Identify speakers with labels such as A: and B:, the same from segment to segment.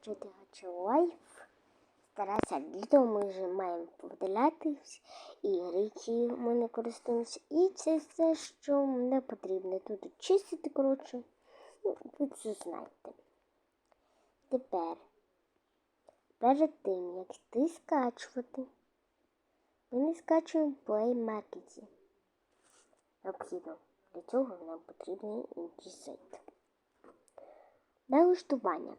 A: скачати Гача Лайф. Старатися для того ми вже маємо видаляти ігри, які ми не користуємося. І це все, що не потрібно. Тут чистити, коротше. Ну, ви це знаєте. Тепер, перед тим, як ти скачувати, ми не скачуємо в Play Market. Необхідно. Для цього нам потрібен інший сайт. Налаштування.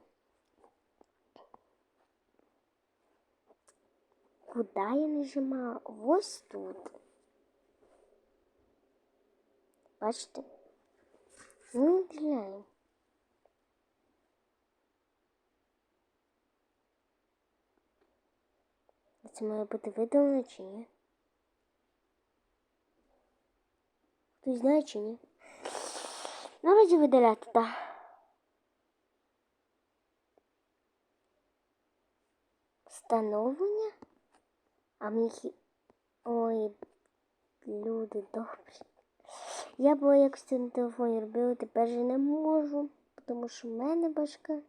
A: Куда я нажимаю? Ось тут. Бачите? Ну, глянь. Це має бути видалено чи ні? Хтось знає чи ні? Раді видаляти, так. Встановлення? А мені... Ой, люди добрі. Я була якось це на телефоні робила, тепер же не можу, тому що в мене башка.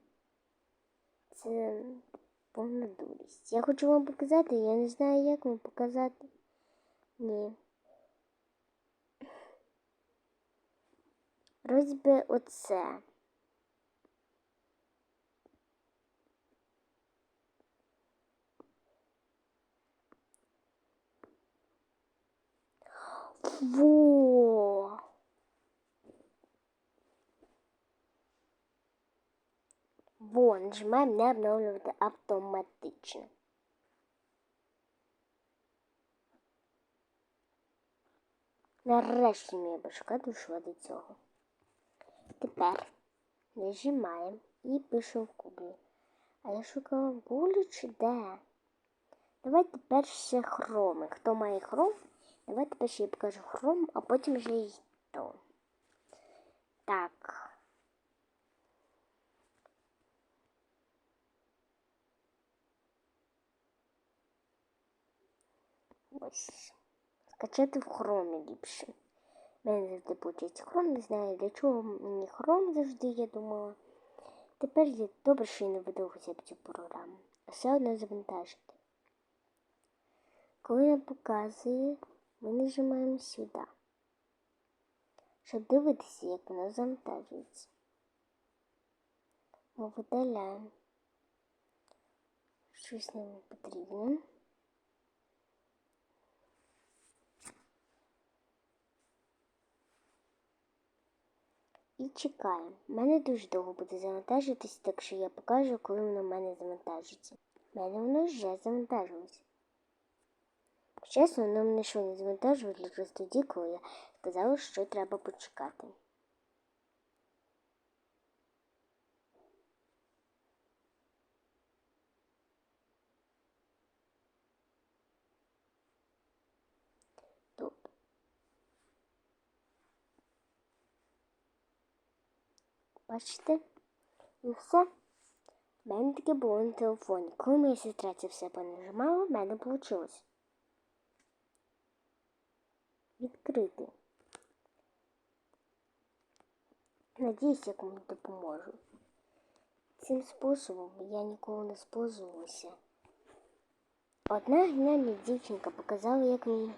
A: Це повна дурість. Я хочу вам показати, я не знаю, як вам показати. Ні. Розьби оце. Во! Во, нажимаємо не обновлювати автоматично. Нарешті моя башка дійшла до цього. Тепер нажимаємо і пишемо в кубі. А я шукала в гуглі чи де? Давайте перше хроми. Хто має хром? Давайте перше я покажу хром, а потім вже й то. Так. Ось. Скачати в хромі ліпше. У мене завжди виходить хром, не знаю для чого мені хром завжди, я думала. Тепер я добре, що я не б цю програму. Все одно завантажити. Коли нам показує, ми нажимаємо сюди, щоб дивитися, як воно завантажується. Ми видаляємо. Щось нам потрібно. І чекаємо. У мене дуже довго буде завантажитись, так що я покажу, коли воно в мене завантажиться. У мене воно вже завантажилося. Чесно, воно мене що не завантажувало якраз тоді, коли я сказала, що треба почекати. Бачите? І все. У мене таке було на телефоні. Коли моя сестра це все понажимала, в мене вийшло. Відкрити. Надіюсь, я комусь допоможу. Цим способом я ніколи не спозувалася. Одна геніальна дівчинка показала, як мені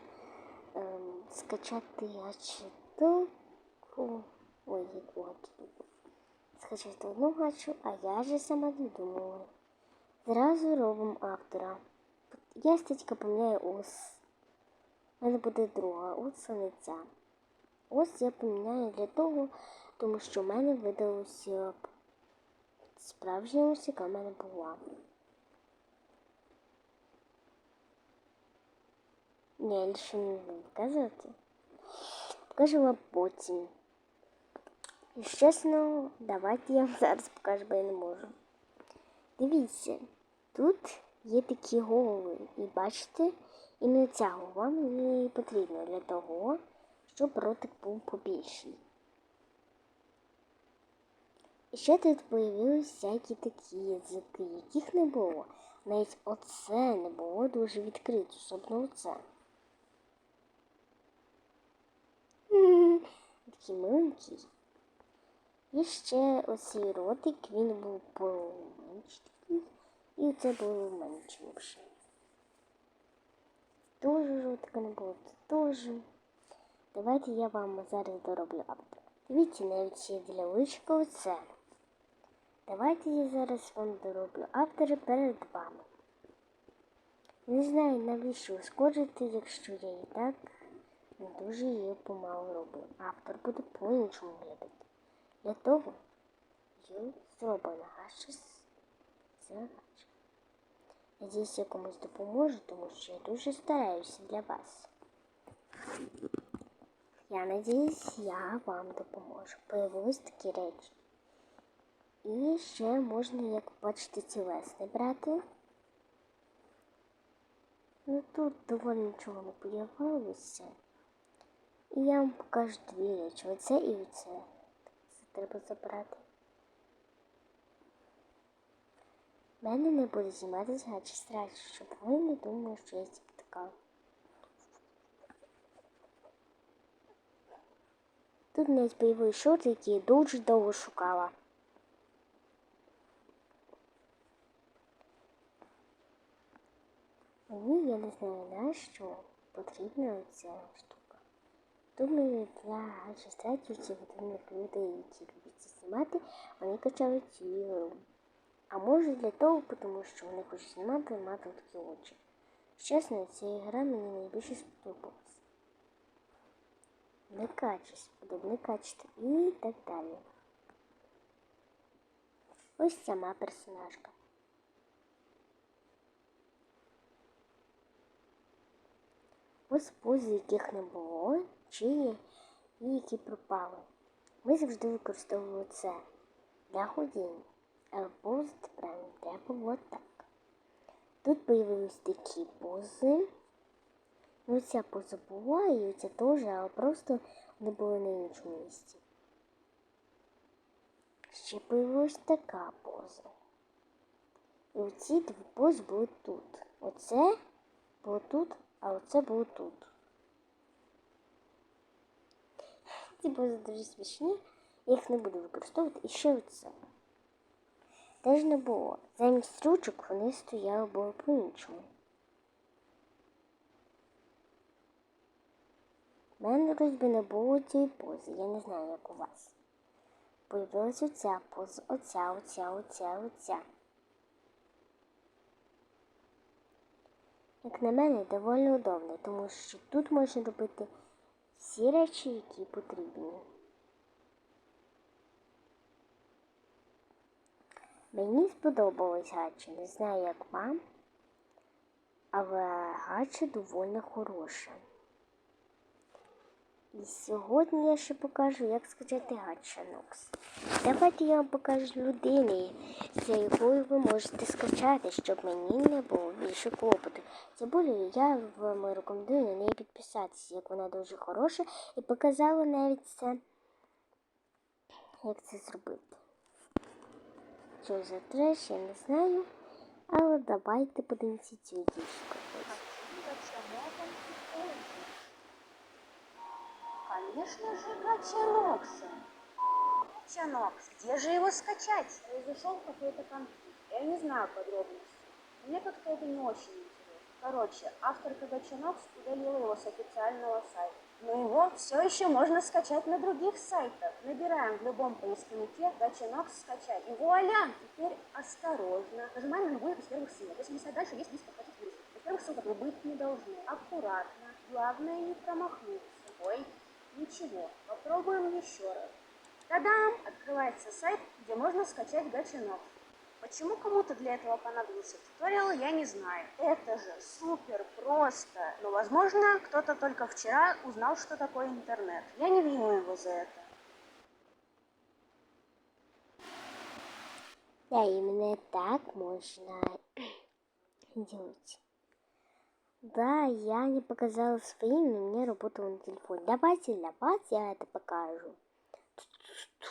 A: ем, скачати гачетоку. Ой, яку гачетоку. Скачати одну гачу, а я же сама додумала. Зразу робимо автора. Я статька поміняю ось. У мене буде друга, ось не ця. Ось я поміняю для того, тому що в мене видалося справжня ось, яка в мене була. Ні, я лише не буду показувати. Покажу вам потім. І чесно, давайте я вам зараз покажу, бо я не можу. Дивіться, тут є такі голови. І бачите, іменно ця голова мені потрібна для того, щоб ротик був побільший. І ще тут появилися всякі такі язики, яких не було. Навіть оце не було дуже відкрито, особливо оце. Такий миленький. І ще оцей ротик, він був поменший, І це було в мене чимось. Дуже жовтко не дуже. Давайте я вам зараз дороблю автор. Дивіться, навіть ще для личка оце. Давайте я зараз вам дороблю автори перед вами. Не знаю, навіщо ускорити, якщо я і так не дуже її помалу роблю. Автор буде по-іншому глядати. Для того я зроблена гача це гача. Надіюсь, я комусь допоможу, тому що я дуже стараюся для вас. Я надіюсь, я вам допоможу. Появились такі речі. І ще можна, як бачите, цілесне брати. Ну тут доволі нічого не появилося. І я вам покажу дві речі. Оце і оце. Це треба забрати. Мене не буде зніматися гаджет страшно, щоб ви не думали, що я типу така. Тут навіть бойовий шорт, який я дуже довго шукала. Мені я не знаю на що потрібна ця штука. Думаю, для гаджет-стратів годинних людей, які люблять знімати, вони качають ігру. А може для того, тому що вони хочуть знімати і мати такі очі. Чесно, ця гра мені найбільше сподобалась. Не качесть, подобне качество і так далі. Ось сама персонажка. Ось пози, яких не було, чи є і які пропали. Ми завжди використовували це для ходіння. А пози правильно треба от так. Тут появились такі пози. Ну, ця поза була і ця теж, але просто вони були на іншому місці. Ще появилась така поза. І оці дві пози були тут. Оце було тут, а оце було тут. Ці пози дуже смішні, я їх не буду використовувати. І ще оце. Теж не було. Замість ручок вони стояли було по-іншому. У мене розбі не було цієї пози, я не знаю, як у вас. Появилась оця поза, оця, оця, оця, оця. Як на мене, доволі удобно, тому що тут можна робити всі речі, які потрібні. Мені сподобалось гача, не знаю, як вам, але гача доволі хороша. І сьогодні я ще покажу, як скачати гача Нокс. Давайте я вам покажу людини, за якою ви можете скачати, щоб мені не було більше клопоту. Цибулю я вам рекомендую на неї підписатися, як вона дуже хороша, і показала навіть це, як це зробити. Що за треш, я не знаю. Але давайте подивимося цю дівчинку.
B: Конечно же, Гачанокса. Гачанокс, где же его скачать? Произошел какой-то конфликт. Я не знаю подробностей. Мне как-то это не очень интересно. Короче, авторка Гачанокс удалила его с официального сайта. Но его все еще можно скачать на других сайтах. Набираем в любом поисковике Гачанокс скачать. И вуаля! Теперь осторожно. Нажимаем на любую из первых ссылок. Если сайт дальше, есть риск подхватить вирус. Из первых ссылок вы быть не должны. Аккуратно. Главное не промахнуться. Ой, Ничего, попробуем еще раз. Тадам! Открывается сайт, где можно скачать гачинок. Почему кому-то для этого понадобился туториал, я не знаю. Это же супер просто. Но, возможно, кто-то только вчера узнал, что такое интернет. Я не виню его за это.
A: Да, именно так можно делать. Да, я не показала своим, но мне работало на телефоне. Давайте вас я это покажу. Я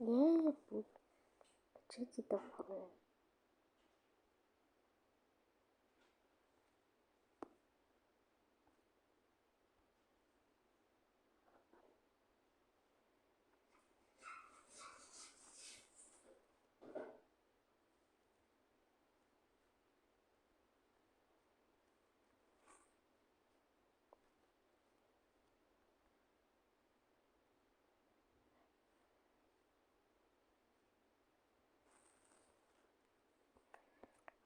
A: 你也不知己的朋友。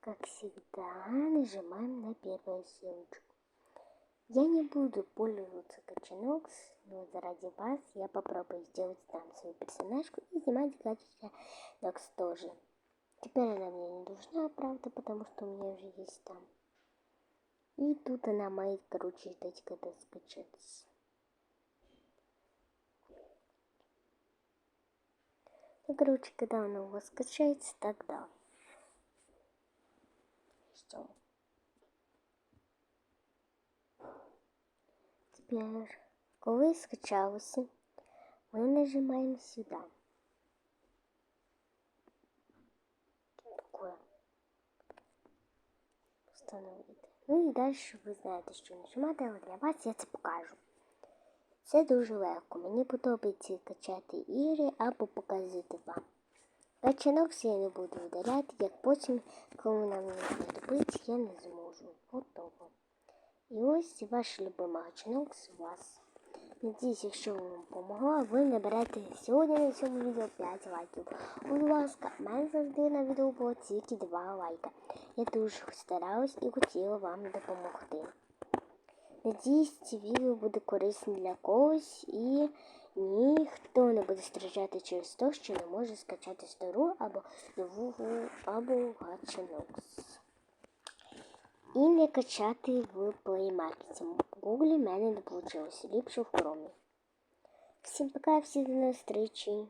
A: Как всегда, нажимаем на первую ссылочку. Я не буду пользоваться Качанокс, но заради вас я попробую сделать там свою персонажку и снимать Качанокс тоже. Теперь она мне не нужна, правда, потому что у меня уже есть там. И тут она моет, короче, ждать, когда скачается. Ну, короче, когда она у вас скачается, тогда. Все. Тепер, коли скачалося, ми нажимаємо сюди. Такое. Встановити. Ну і далі ви знаєте, що нажимати, але для вас я це покажу. Це дуже легко. Мені подобається качати ігри або показувати вам. Качанок я не буду видаляти, як потім, коли нам не знадобиться, я не зможу. Готово. І ось ваш любимий качанок з вас. Надіюсь, якщо вам допомогла, ви наберете сьогодні на цьому відео 5 лайків. Будь ласка, в мене завжди на відео було тільки 2 лайка. Я дуже старалась і хотіла вам допомогти. Надіюсь, це відео буде корисне для когось і ніхто не буде страждати через те, що не може скачати стару або нову або гачанокс. І не качати в Play Market. В Google мене не вийшло, ліпше в Chrome. Всім пока, всім до зустрічі.